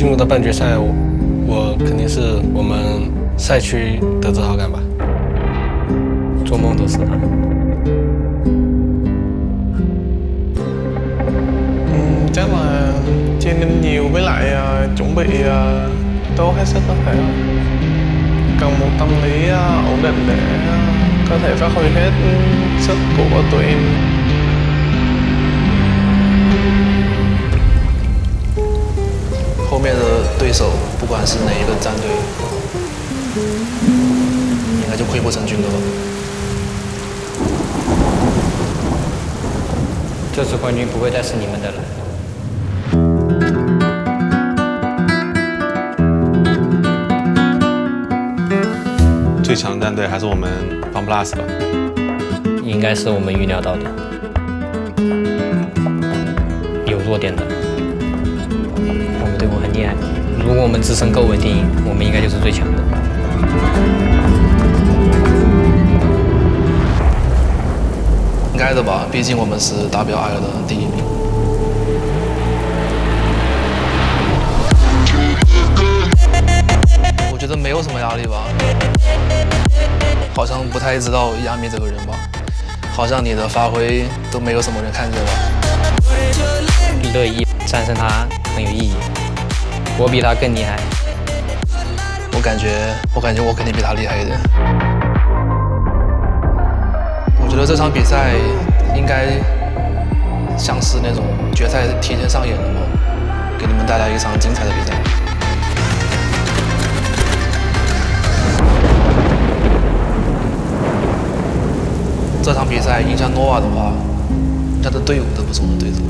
进入到半决赛，我肯定是我们赛区的自豪感吧，做梦都是他。Ừ, chắc là training nhiều với lại chuẩn bị à, tốt hết sức có thể cần một tâm lý à, ổn định để à, có thể phát huy hết sức của tụi em 对手不管是哪一个战队，应该就溃不成军了吧。这次冠军不会再是你们的了。最强的战队还是我们 FunPlus 吧。应该是我们预料到的，有弱点的。如果我们自身够稳定，我们应该就是最强的。应该的吧，毕竟我们是 WL 的第一名。我觉得没有什么压力吧，好像不太知道亚米这个人吧，好像你的发挥都没有什么人看见吧。乐意战胜他很有意义，我比他更厉害。我感觉，我感觉我肯定比他厉害一点。我觉得这场比赛应该像是那种决赛提前上演了嘛，给你们带来一场精彩的比赛。这场比赛赢下诺瓦的话，他的队伍都不是我的对手。